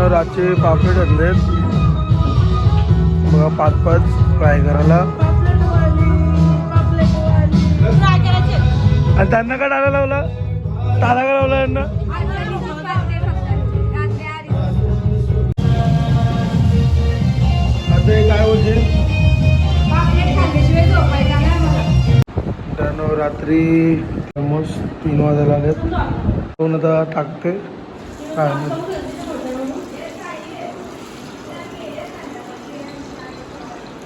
मित्रांनो रातचे पापलेट आणलेत. बघा पाच पाच फ्राय करायला. आणि त्यांना का डाला लावला? ताला का लावला यांना? आता हे काय बोलते रात्री ऑलमोस्ट तीन वाजायला आलेत दोन आता टाकते काय?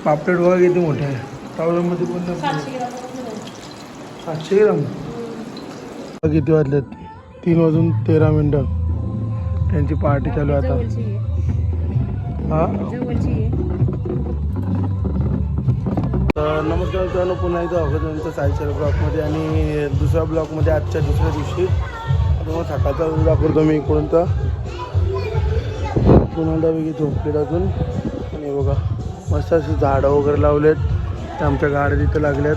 पापलेट बघा किती मोठे आहे. तावल्यामध्ये पण. सातशे ग्राम. बघा किती वाजलेत. तीन वाजून तेरा मिनटं. त्यांची पार्टी चालू आहे आता. हा? नमस्कार मित्रांनो पुन्हा एकदा आहे तुमचं सायचर ब्लॉकमध्ये आणि दुसऱ्या ब्लॉकमध्ये आजच्या दुसऱ्या दिवशी. आता मग सकाळचा दाखवतो मी कोणता पुन्हा वेगळी झोपलेत अजून. आणि बघा. मस्त अशी झाडं वगैरे लावलेत. ते आमच्या गाड्या तिथं लागल्यात.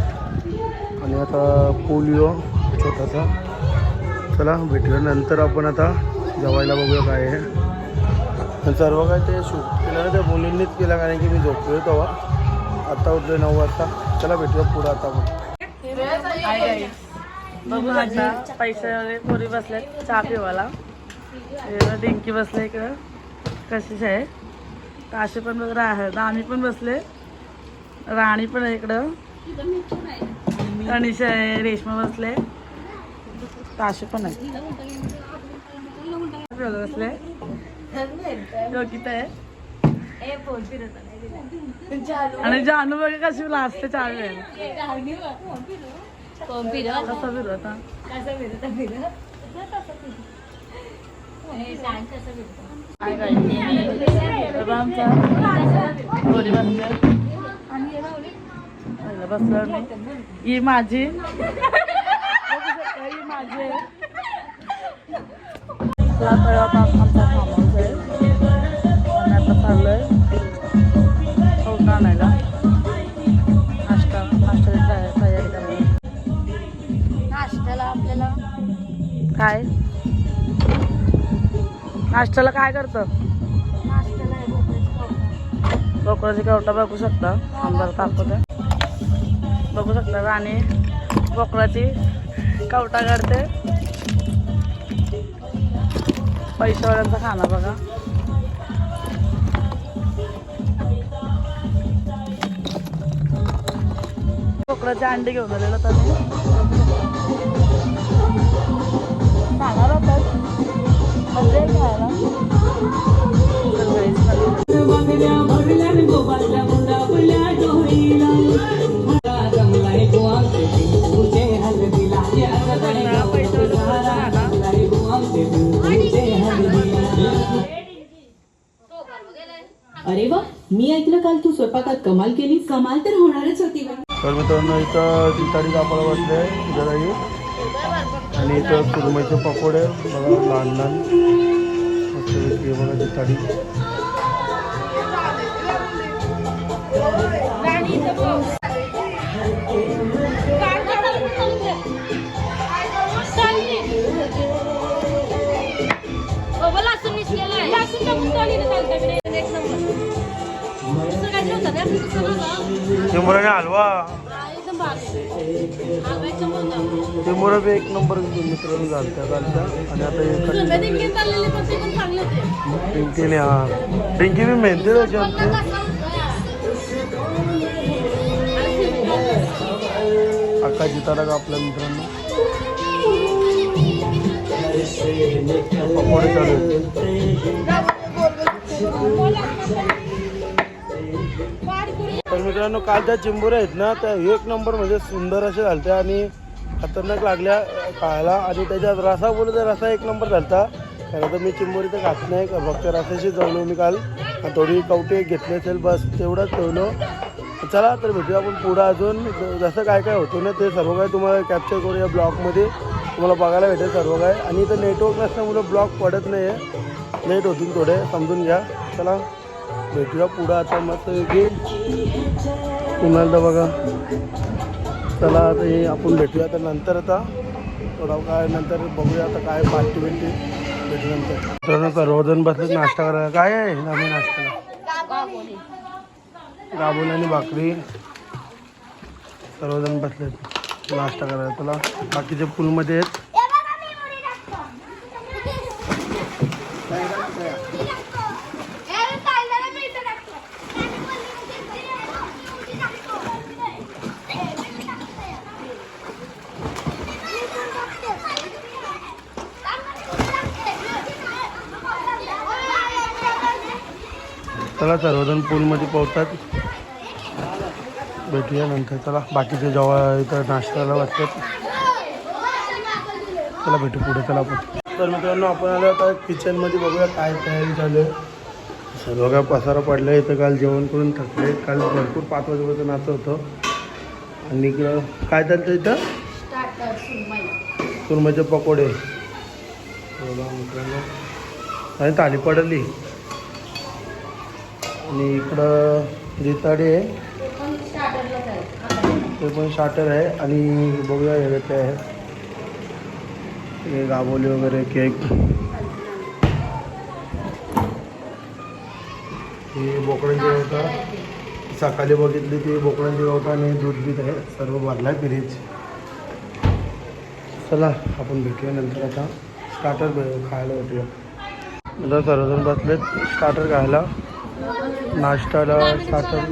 आणि आता पोलिओ छोटासा. चला भेटूया नंतर आपण आता जेवायला बघूया काय आहे. सर्व काय ते शूट केलं ना त्या मुलींनीच केलं कारण की मी झोपलोय तेव्हा. आता उठलो नऊ वाजता. चला भेटूया पुढं आता आपण. बघू आता. पैसे वगैरे पोरी बसल्यात चहा पिवाला इकडं डिंकी इकडं. कशीच आहे. काशी पण वगैरे रा राणी पण बसले. राणी पण आहे इकडं. तनिषा आहे रेशमा बसले. काशे पण आहे. बसले. योगिता आहे. आणि जानू बघा कशी लाजते चहा प्यायला बसलं ही माझी. माझी आमचा नाश्त्याला काय करतं? नाश्त्याला आहे कवटा बघू शकता. आमदार तापवत्या बघू शकता राणी बोकडाची कवटा काढते. पैशावाल्यांचा खाना बघा. बोकडाचे अंडी घेऊन आलेलं तर अरे वा मी ऐकलं काल तू स्वयंपाकात कमाल केली कमाल तर होणारच होती तर मित्रांनो इथं ती तारीख आपण बसले जराही आणि इथं सुरमईचे पकोडे बघा लहान लहान मस्तपैकी हे बघा ताडी चिमुराने हलवा. चिमुरा बी एक नंबर मित्रांनो झालत्या घालत्या आणि आता हे ड्रिंकीने हा. ड्रिंकी बी मेहनती त्याची आमची अक्का जिताला का आपल्या मित्रांनो? पकोडे चालू मित्रांनो काल ज्या कालच्या आहेत ना त्या एक नंबर म्हणजे सुंदर अशा झालत्या आणि खतरनाक लागल्या खायला आणि त्याच्यात रसा बोलू तर रसा एक नंबर झालता. खरं तर मी चिंबोरी तर खात नाही फक्त रसाशी जवळ मी काल. आणि थोडी कवटे घेतली असेल बस तेवढंच ठेवलो. चला तर भेटूया आपण पुढं अजून. जसं काय काय होतं ना ते सर्व काय तुम्हाला कॅप्चर करूया ब्लॉगमध्ये. तुम्हाला बघायला भेटेल सर्व काय आणि इथं नेटवर्क नसल्यामुळं ब्लॉक पडत नाही आहे लेट होतील थोडे समजून घ्या. चला. भेटूया पुढं आता मस्त की पुन्हा बघा. चला आता हे आपण भेटूया आता नंतर आता. थोडा काय नंतर बघूया आता काय पार्टी भेटते भेटल्यानंतर. मित्रांनो सर्वजण बसलेत नाश्ता करायला. काय आहे? आम्ही नाश्त्याला. गाबोली आणि भाकरी. सर्वजण बसले नाश्ता करायला. तुला बाकीचे पूलमध्ये आहेत. चला सर्वजण पूलमध्ये पोहतात भेटूया नंतर. चला बाकीचे जेव्हा इथं नाश्त्याला वाटतात चला भेटू पुढे. चला आपण. तर मित्रांनो आपण आलो आता किचनमध्ये बघूया काय तयारी झालं सर्व काय पसारा पडला इथं काल जेवण करून थकले. काल भरपूर पाच वाजेपर्यंत नाचं होतं. आणि काय चालतं इथं? सुरमईचे पकोडे. बघा मित्रांनो. आणि ताली पडली. आणि इकडं जिताडे आहे. ते पण स्टार्टर आहे. आणि बघूया हे काय आहे. हे गाबोली वगैरे केक. ही बोकडांची होता सकाळी बघितली ती बोकडांची होता आणि दूध बीत आहे. सर्व भरला आहे फ्रीज चला आपण भेटूया नंतर आता. स्टार्टर खायला भेटूया. आता सर्वजण बसलेत. स्टार्टर खायला. नाश्ताला स्टार्टर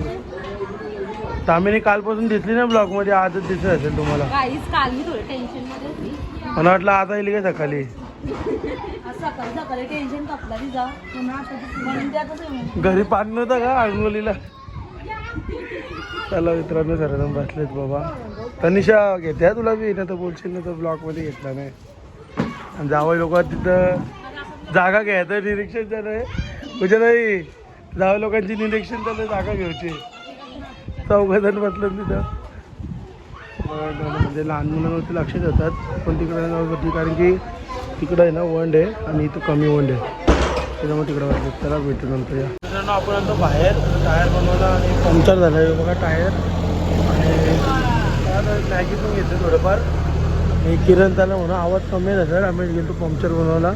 तामिनी कालपासून दिसली ना ब्लॉगमध्ये आजच दिसत असेल तुम्हाला. काहीच काल मी थोडी टेन्शनमध्ये होती. मला वाटलं आता येईल का सकाळी? आज सकाळी सकाळी टेन्शन कपला तिचा पुन्हा आता म्हणून ते आता सगळं घरी पाणी नव्हतं का अंगोलीला चला मित्रांनो सर्वजण बसलेत बाबा. तनिषा घेते हा तुला बी? ना तर बोलशील ना तर ब्लॉकमध्ये घेतला नाही. आणि जावं लोक तिथं जागा घ्यायचं निरीक्षण आहे. म्हणजे नाही दहा लोकांची निरीक्षण चालू जागा घ्यायची. चौघजण बसलं तिथं. म्हणजे लहान मुलांवरती लक्ष देतात पण तिकडे होती कारण की तिकडं आहे ना वंड आहे आणि इथं कमी वंड आहे. त्याच्यामुळे तिकडं वाटलं त्याला भेटू नंतर या. मित्रांनो आपण आता बाहेर टायर बनवायला आणि पंक्चर झालं आहे. बघा टायर. आणि मॅगी पण घेतलं थोडंफार. आणि किरण त्याला म्हणून आवाज कमी झाला आम्ही गेलो पंक्चर बनवला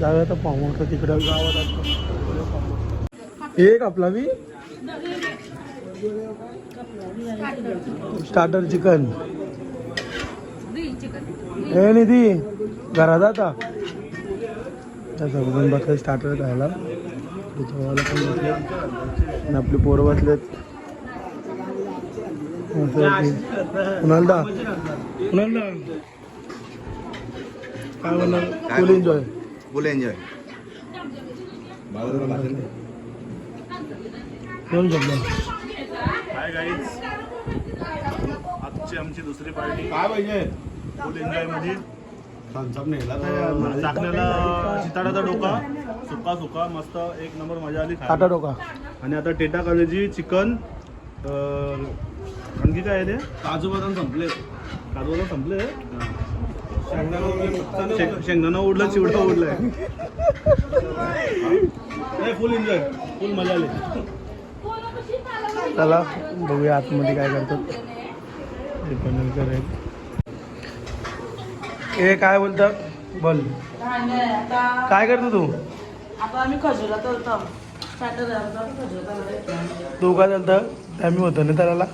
जाऊया तर पाहू तिकडं गावात आता एक आपला बी स्टार्टर चिकन हे निधी घरात आता. त्या सगळं बसले स्टार्टर खायला. जेवायला पण बसले आणि आपली पोरं बसलेत. कुणालदा? कुणालदा? काय म्हणणार? Full enjoy full enjoy hi guys आजची आमची दुसरी पार्टी. काय पाहिजे? फुल एन्जॉयमध्ये थम्सअप नेला डोका. सुका सुका मस्त एक नंबर मजा आली टाटा. डोका. आणि आता टेटा कॉलेजी चिकन आणखी काय आहे ते? काजू बदाम संपले. काजू संपले? शेंग- शेंगदाणा उडलं चिवडा उडलाय. फुल एन्जॉय फुल मजा आली. चला बघूया आतमध्ये काय करतात. ते पण नंतर आहे. हे काय बोलतात बोल. काय करतो तू? तू काय चालतं आम्ही होतो ना त्याला.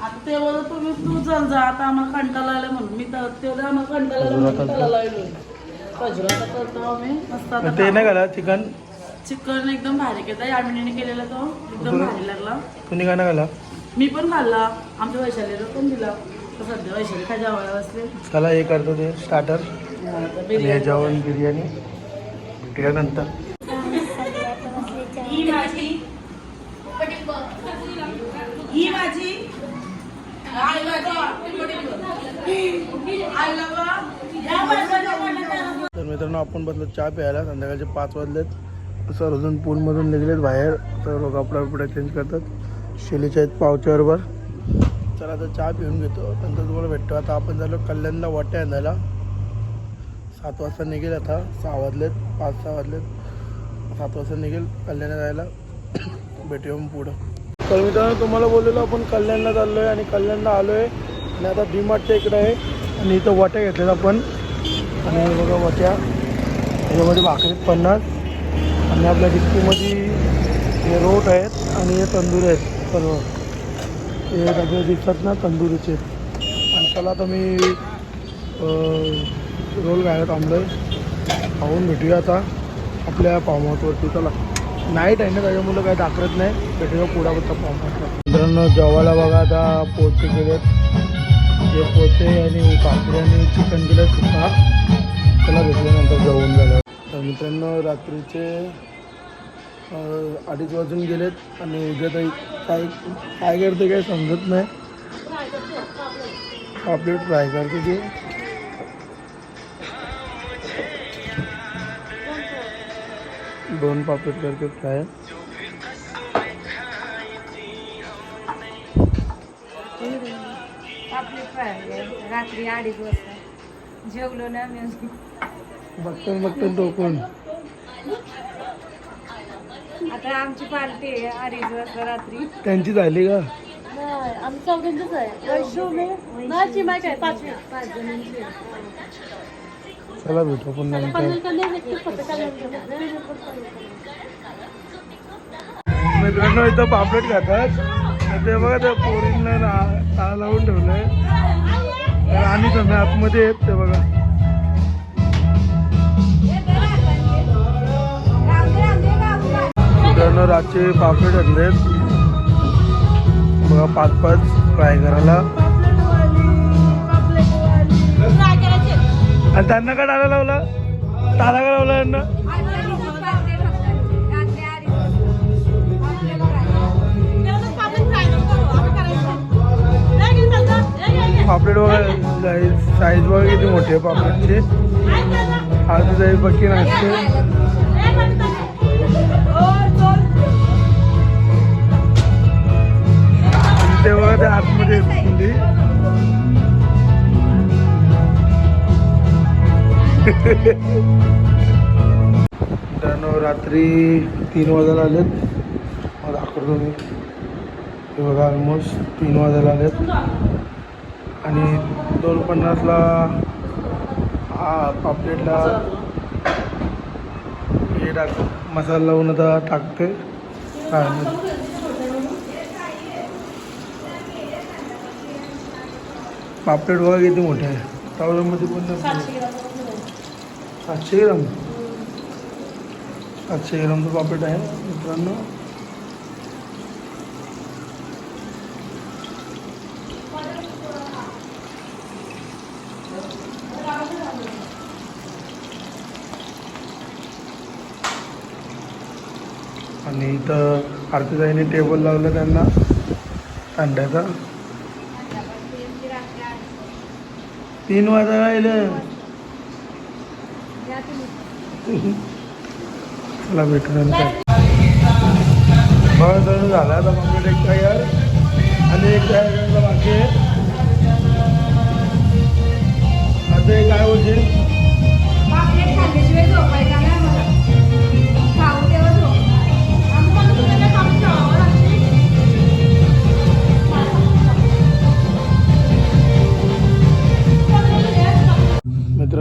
आता ते बोलत तुम्ही तू चल जा आता आम्हाला कंटाळा आला म्हणून. मी तर तेवढं आम्हाला कंटाळा आला खजुरा म्हणून तळतो. त्याला लावलोय. खजुरा करतो आम्ही. मस्त आता ते नाही घाला चिकन? चिकन एकदम भारी केलं यामिनीने केलेला तो एकदम भारी लागला. तू निघा ना घाला मी पण खाल्ला. आमच्या वैशालीला पण दिला. तर सध्या वैशाली खायच्या आवडा बसले चला हे करतो ते स्टार्टर आता आणि बिर्याणी. भेटूया नंतर. ही ही तर मित्रांनो आपण बसलो चहा प्यायला. संध्याकाळचे पाच वाजलेत. सर्वजण पूलमधून निघलेत बाहेर. सर्व कपडा बिपडा चेंज करतात. शेलीच्या आहेत पावच्याबरोबर. चला आता चहा पिऊन घेतो. नंतर तुम्हाला भेटतो. आता आपण झालो कल्याणला वाट्या आणायला. सात वाजता निघेल आता. सहा वाजलेत. पाच सहा वाजलेत. सात वाजता निघेल कल्याणला जायला. भेटूया मग पुढं. तर मित्रांनो तुम्हाला बोललेलो आपण कल्याणला चाललो आहे आणि कल्याणला आलो आहे आणि आता डीमार्टच्या इकडे आहे. आणि इथं वाट्या घेतलेत आपण. आणि बघा वाट्या. त्याच्यामध्ये भाकरीत पन्नास. आणि आपल्या डिस्कोमध्ये हे रोट आहेत आणि हे तंदूर आहेत सर्व. हे डबे दिसतात ना तंदुरीचे. आणि त्याला आता मी रोल घ्यायला थांबलो आहे खाऊन भेटूया आता आपल्या पावमातवरती चला. नाईट आहे ना त्याच्यामुळं काही दाखवत नाही. भेटूया पुढा बघता पावमातला मित्रांनो जेवायला बघा आता पोचे केलेत. हे पोचे आणि काकडी आणि चिकन केलं सुद्धा. त्याला भेटल्यानंतर जेवून झालं तर मित्रांनो रात्रीचे अडीच वाजून गेलेत आणि उद्या ताई काय काय करते काय समजत नाही. पापलेट फ्राय करते ती. दोन पापलेट करते फ्राय रात्री अडीच वाजता. जेवलो ना मी. अजून. बघतो बघतो टोकून आता आमची पार्टी आहे अडीच वाजता रात्री. त्यांची झाली का? आम्ही चौघांचीच आहे. वैशोने माझी माहिती आहे पाचवी पाच जणांची चला भेटू नंतर. मित्रांनो इथं पापलेट खातात. तर ते बघा त्या पोरींना टाळ लावून ठेवलंय. तर आणि तुम्ही आतमध्ये आहेत ते बघा. मित्रांनो रातचे पापलेट आणलेत. बघा पाच पाच फ्राय करायला. आणि त्यांना का डाला लावला? टाळा का लावला त्यांना पापलेट बघा साईज साईज बघा किती मोठी आहे पापलेटची? आज जाईल बाकी आणि आतमध्ये कुंडी मित्रांनो रात्री तीन वाजायला आलेत. मग दाखवतो मी हे बघा ऑलमोस्ट तीन वाजायला आलेत. आणि दोन पन्नासला हा पापलेटला हे टाक मसाला लावून आता टाकते. काय पापलेट बघा किती मोठे आहे. तावल्यामध्ये पण सातशे ग्राम. सातशे ग्रामचं पापलेट आहे मित्रांनो. आणि इथं आरतीताईने टेबल लावलं त्यांना. अंड्याचा. तीन वाजायला राहिलं. चला भेटू नंतर. बघा तर झाला आता कंप्लीट एक तयार. आणि एक तयार करायला बाकी आता हे काय होईल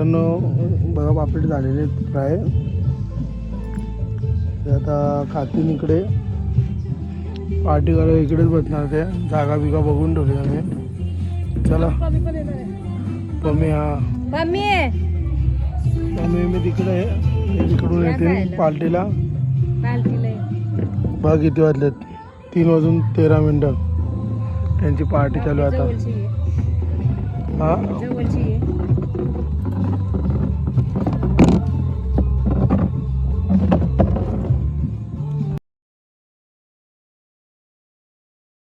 मित्रांनो बघा पापलेट झालेले फ्राय. ते आता खातील इकडे. पार्टी करायला इकडेच बसणार ते. जागा बिगा बघून ठेवली आम्ही. चला. पमी हा. पमी मी तिकडे तिकडून येतील पार्टीला. बघा किती वाजलेत. तीन वाजून तेरा मिनटं. त्यांची पार्टी चालू आहे आता. हा.